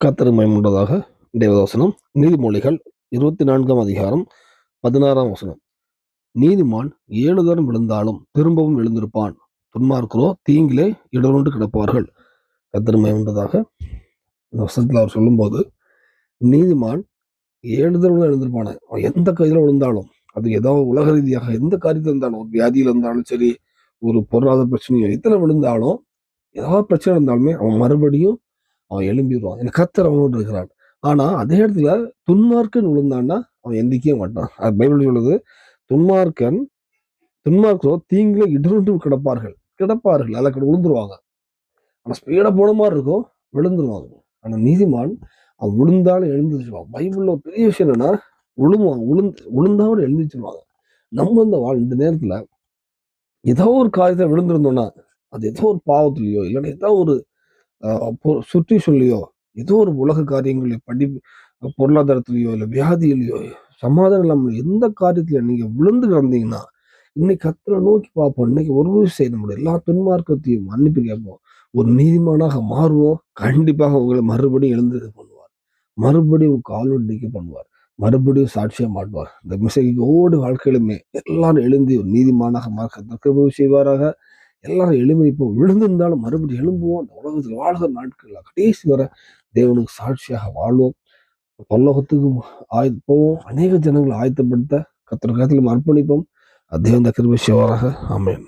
கத்தரு மயமுண்டதாக தேவதாசனம் நீதிமொழிகள் இருபத்தி நான்காம் அதிகாரம் பதினாறாம் வசனம். நீதிமான் ஏழு தரம் விழுந்தாலும் திரும்பவும் எழுந்திருப்பான். துன்மார்க்கிறோ தீங்கிலே இடருண்டு கிடப்பார்கள். கத்தரு மயமுண்டதாக இந்த வசனத்தில் அவர் சொல்லும்போது நீதிமான் ஏழு தரம் எழுந்திருப்பான. அவன் எந்த கையில் விழுந்தாலும் அது ஏதோ உலக ரீதியாக எந்த காரியத்தில் இருந்தாலும் ஒரு வியாதியில் இருந்தாலும் சரி ஒரு பொருளாதார பிரச்சனையோ எத்தனை விழுந்தாலும் ஏதாவது பிரச்சனை இருந்தாலுமே அவன் மறுபடியும் அவன் எழும்பிடுவான். எனக்கு கத்தர் அவனோடு இருக்கிறான் ஆனால் அதே இடத்துல துன்மார்க்கன் விழுந்தான்னா அவன் எந்திக்கவே மாட்டான். அது பைபிள் சொல்லுது துன்மார்க்கன் துன்மார்க்கோ தீங்கில இடர்ந்து கிடப்பார்கள். கிடப்பார்கள். அதில் விழுந்துருவாங்க. ஆனால் ஸ்பீடாக போன மாதிரி இருக்கும் விழுந்துருவாங்க. ஆனால் நீதிமான் அவன் விழுந்தாலும் எழுந்துருச்சுவான் பைபிளில் ஒரு பெரிய விஷயம் என்னன்னா விழுவான் விழுந்து விழுந்தாவோட எழுந்திருச்சுருவாங்க. நம்ம இந்த வாழ் இந்த நேரத்துல ஏதோ ஒரு காரியத்தை விழுந்திருந்தோம்னா அது ஏதோ ஒரு பாவத்துலையோ இல்லைன்னா ஏதோ ஒரு சுற்றி சொல்லியோ ஏதோ ஒரு உலக காரியங்களையோ படி பொருளாதாரத்திலேயோ இல்லை வியாதியிலையோ சமாதானம் இல்லாமல் எந்த காரியத்தில் நீங்கள் விழுந்து கிடந்தீங்கன்னா இன்னைக்கு கத்தரை நோக்கி பார்ப்போம். இன்னைக்கு ஒரு செய்ய முடியும் எல்லா துன்மார்க்கத்தையும் மன்னிப்பு கேட்போம். ஒரு நீதிமானாக மாறுவோம். கண்டிப்பாக உங்களை மறுபடியும் எழுந்து பண்ணுவார். மறுபடியும் உங்க காலோடு நீக்க பண்ணுவார். மறுபடியும் சாட்சியம் மாட்டுவார். இந்த மிசைக்கு ஒவ்வொரு வாழ்க்கையிலுமே எல்லாரும் எழுந்தி ஒரு நீதிமானாக மார்க்க செய்வாராக. எல்லாரும் எழும்பி விழுந்திருந்தாலும் மறுபடியும் எழும்புவோம். அந்த உலகத்தில் வாழ்கிற நாட்களில் கடைசி வரை தேவனுக்கு சாட்சியாக வாழ்வோம். பல்லோகத்துக்கும் ஆய் போவோம் அநேக ஜனங்களை ஆயத்தப்படுத்த கத்திர காலத்தில் அர்ப்பணிப்போம். தேவந்த கிருபை சிவராக. ஆமென்.